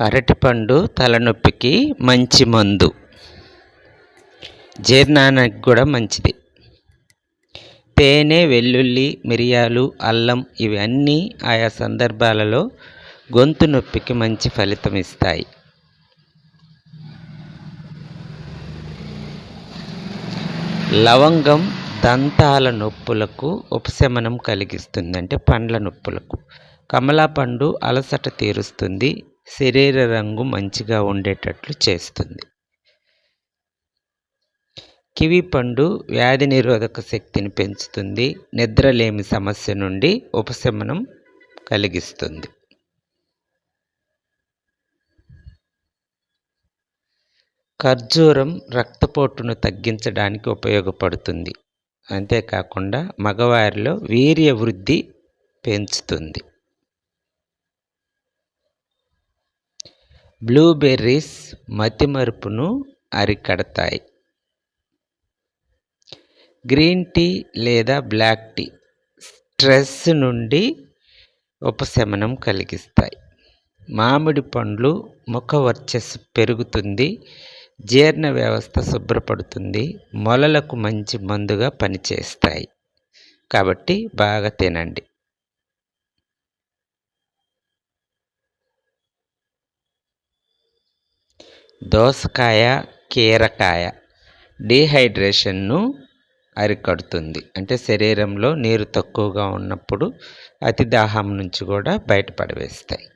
అరటిపండు తలనొప్పికి మంచి మందు. జీర్ణానికి కూడా మంచిది. తేనె వెల్లుల్లి మిరియాలు అల్లం ఇవి అన్నీ ఆయా సందర్భాలలో గొంతు నొప్పికి మంచి ఫలితం ఇస్తాయి. లవంగం దంతాల నొప్పులకు ఉపశమనం కలిగిస్తుంది అంటే పండ్ల నొప్పులకు. కమలా పండు అలసట తీరుస్తుంది. శరీర రంగు మంచిగా ఉండేటట్లు చేస్తుంది. కివి పండు వ్యాధి నిరోధక శక్తిని పెంచుతుంది. నిద్రలేమి సమస్య నుండి ఉపశమనం కలిగిస్తుంది. ఖర్జూరం రక్తపోటును తగ్గించడానికి ఉపయోగపడుతుంది. అంతేకాకుండా మగవారిలో వీర్య వృద్ధి పెంచుతుంది. బ్లూబెర్రీస్ మతిమరుపును అరికడతాయి. గ్రీన్ టీ లేదా బ్లాక్ టీ స్ట్రెస్ నుండి ఉపశమనం కలిగిస్తాయి. మామిడి పండ్లు ముఖ వర్చస్సు పెరుగుతుంది జీర్ణ వ్యవస్థ శుభ్రపడుతుంది మొలలకు మంచి మందుగా పనిచేస్తాయి. కాబట్టి బాగా తినండి. దోసకాయ కీరకాయ డీహైడ్రేషన్ను అరికడుతుంది. అంటే శరీరంలో నీరు తక్కువగా ఉన్నప్పుడు అతి దాహం నుంచి కూడా బయటపడవేస్తాయి.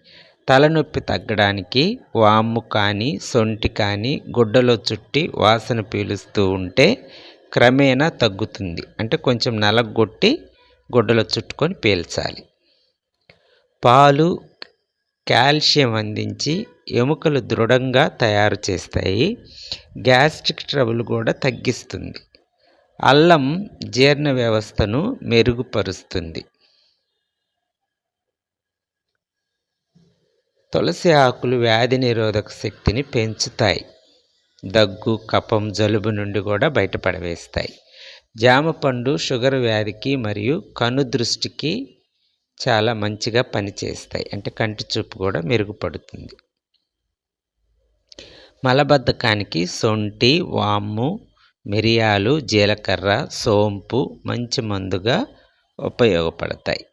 తలనొప్పి తగ్గడానికి వాము కానీ సొంటి కానీ గుడ్డలో చుట్టి వాసన పీలుస్తూ ఉంటే క్రమేణా తగ్గుతుంది. అంటే కొంచెం నలగొట్టి గుడ్డలో చుట్టుకొని పీల్చాలి. పాలు కాల్షియం అందించి ఎముకలు దృఢంగా తయారు చేస్తాయి. గ్యాస్ట్రిక్ ట్రబుల్ కూడా తగ్గిస్తుంది. అల్లం జీర్ణ వ్యవస్థను మెరుగుపరుస్తుంది. తులసి ఆకులు వ్యాధి నిరోధక శక్తిని పెంచుతాయి. దగ్గు కపం జలుబు నుండి కూడా బయటపడవేస్తాయి. జామ పండు షుగర్ వ్యాధికి మరియు కను దృష్టికి చాలా మంచిగా పనిచేస్తాయి. అంటే కంటి చూపు కూడా మెరుగుపడుతుంది. మలబద్ధకానికి సొంటి వాము మిరియాలు జీలకర్ర సోంపు మంచి మందుగా ఉపయోగపడతాయి.